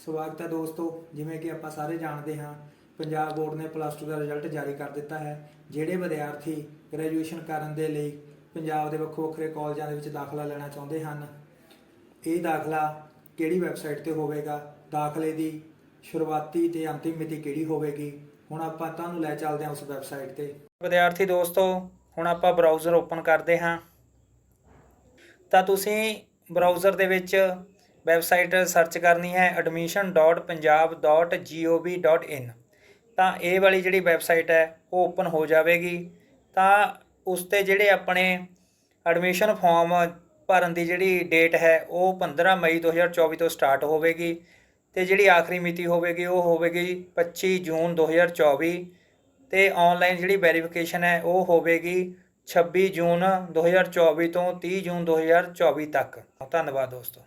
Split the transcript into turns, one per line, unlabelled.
ਸਵਾਗਤ ਹੈ ਦੋਸਤੋ, ਜਿਵੇਂ ਕਿ ਆਪਾਂ ਸਾਰੇ ਜਾਣਦੇ ਹਾਂ, ਪੰਜਾਬ ਬੋਰਡ ਨੇ ਪਲੱਸ 2 ਦਾ ਰਿਜ਼ਲਟ ਜਾਰੀ ਕਰ ਦਿੱਤਾ ਹੈ, ਜਿਹੜੇ ਵਿਦਿਆਰਥੀ ਗ੍ਰੈਜੂਏਸ਼ਨ ਕਰਨ ਦੇ ਲਈ ਪੰਜਾਬ ਦੇ ਵੱਖੋ ਵੱਖਰੇ ਕਾਲਜਾਂ ਦੇ ਵਿੱਚ ਦਾਖਲਾ ਲੈਣਾ ਚਾਹੁੰਦੇ ਹਨ, ਇਹ ਦਾਖਲਾ ਕਿਹੜੀ ਵੈਬਸਾਈਟ ਤੇ ਹੋਵੇਗਾ, ਦਾਖਲੇ ਦੀ ਸ਼ੁਰੂਆਤੀ ਤੇ ਅੰਤਿਮ ਮਿਤੀ ਕਿਹੜੀ ਹੋਵੇਗੀ, ਹੁਣ ਆਪਾਂ ਤੁਹਾਨੂੰ ਲੈ ਚੱਲਦੇ ਹਾਂ ਉਸ ਵੈਬਸਾਈਟ ਤੇ। ਵਿਦਿਆਰਥੀ ਦੋਸਤੋ, ਹੁਣ ਆਪਾਂ ਬਰਾਊਜ਼ਰ ਓਪਨ ਕਰਦੇ ਹਾਂ। ਤਾਂ ਤੁਸੀਂ ਬਰਾਊਜ਼ਰ ਦੇ ਵਿੱਚ ਵੈਬਸਾਈਟ ਸਰਚ ਕਰਨੀ ਹੈ admission.punjab.gov.in ਤਾਂ ਇਹ ਵਾਲੀ ਜਿਹੜੀ ਵੈਬਸਾਈਟ ਹੈ, ਉਹ ਓਪਨ ਹੋ ਜਾਵੇਗੀ। ਤਾਂ ਉਸ ਤੇ ਜਿਹੜੇ ਆਪਣੇ ਐਡਮਿਸ਼ਨ ਫਾਰਮ ਭਰਨ ਦੀ ਜਿਹੜੀ ਡੇਟ ਹੈ, ਉਹ 15 ਮਈ 2024 ਤੋਂ ਸਟਾਰਟ ਹੋਵੇਗੀ। ਤੇ ਜਿਹੜੀ ਆਖਰੀ ਮਿਤੀ ਹੋਵੇਗੀ, ਉਹ ਹੋਵੇਗੀ 25 ਜੂਨ 2024 ਤੇ ਆਨਲਾਈਨ ਜਿਹੜੀ ਵੈਰੀਫਿਕੇਸ਼ਨ ਹੈ, ਉਹ ਹੋਵੇਗੀ 26 ਜੂਨ 2024 ਤੋਂ 30 ਜੂਨ 2024 ਤੱਕ। ਧੰਨਵਾਦ ਦੋਸਤੋ।